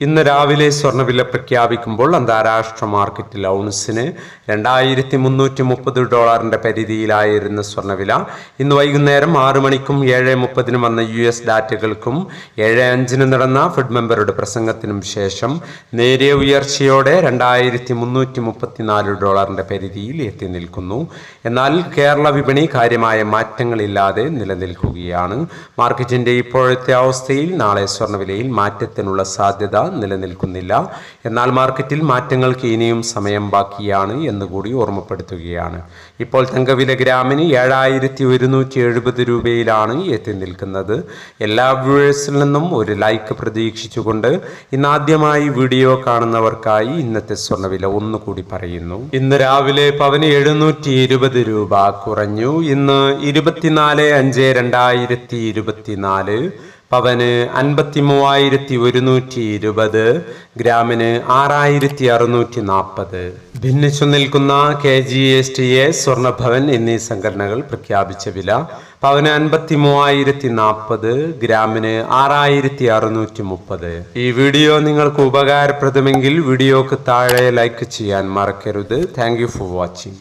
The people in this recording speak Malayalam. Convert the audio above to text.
ഇന്ന് രാവിലെ സ്വർണവില പ്രഖ്യാപിക്കുമ്പോൾ അന്താരാഷ്ട്ര മാർക്കറ്റിൽ ഔൺസിന് രണ്ടായിരത്തി മുന്നൂറ്റി മുപ്പത് ഡോളറിന്റെ പരിധിയിലായിരുന്ന സ്വർണവില ഇന്ന് വൈകുന്നേരം ആറു മണിക്കും ഏഴ് മുപ്പതിനും വന്ന യു എസ് ഡാറ്റകൾക്കും ഏഴ് അഞ്ചിന് നടന്ന ഫെഡ് മെമ്പറുടെ പ്രസംഗത്തിനും ശേഷം നേരിയ ഉയർച്ചയോടെ രണ്ടായിരത്തി മുന്നൂറ്റി മുപ്പത്തിനാല് ഡോളറിന്റെ പരിധിയിൽ എത്തി നിൽക്കുന്നു. എന്നാൽ കേരള വിപണി കാര്യമായ മാറ്റങ്ങളില്ലാതെ നിലനിൽക്കുകയാണ്. മാർക്കറ്റിന്റെ ഇപ്പോഴത്തെ അവസ്ഥയിൽ നാളെ സ്വർണവിലയിൽ മാറ്റത്തിനുള്ള സാധ്യത നിലനിൽക്കുന്നില്ല. എന്നാൽ മാർക്കറ്റിൽ മാറ്റങ്ങൾക്ക് ഇനിയും സമയം ബാക്കിയാണ് എന്നുകൂടി ഓർമ്മപ്പെടുത്തുകയാണ്. ഇപ്പോൾ തങ്കവില ഗ്രാമിന് ഏഴായിരത്തി ഒരുന്നൂറ്റി എഴുപത് രൂപയിലാണ് എത്തി നിൽക്കുന്നത്. എല്ലാ വ്യൂവേഴ്സിൽ നിന്നും ഒരു ലൈക്ക് പ്രതീക്ഷിച്ചുകൊണ്ട് ഇന്നാദ്യമായി വീഡിയോ കാണുന്നവർക്കായി ഇന്നത്തെ സ്വർണവില ഒന്നുകൂടി പറയുന്നു. ഇന്ന് രാവിലെ പവന് എഴുന്നൂറ്റി ഇരുപത് രൂപ കുറഞ്ഞു. ഇന്ന് ഇരുപത്തിനാല് അഞ്ച് രണ്ടായിരത്തി ഇരുപത്തിനാല് പവന് അൻപത്തി മൂവായിരത്തി ഒരുന്നൂറ്റി ഇരുപത് ഗ്രാമിന് ആറായിരത്തി അറുന്നൂറ്റി നാൽപ്പത് ഭിന്നിച്ചു നിൽക്കുന്ന K G S T A Swarnabhavan എന്നീ സംഘടനകൾ പ്രഖ്യാപിച്ച വില പവന് അൻപത്തി മൂവായിരത്തി നാൽപ്പത് ഗ്രാമിന് ആറായിരത്തി അറുന്നൂറ്റി മുപ്പത് ഈ വീഡിയോ നിങ്ങൾക്ക് ഉപകാരപ്രദമെങ്കിൽ വീഡിയോക്ക് താഴെ ലൈക്ക് ചെയ്യാൻ മറക്കരുത്. Thank for watching.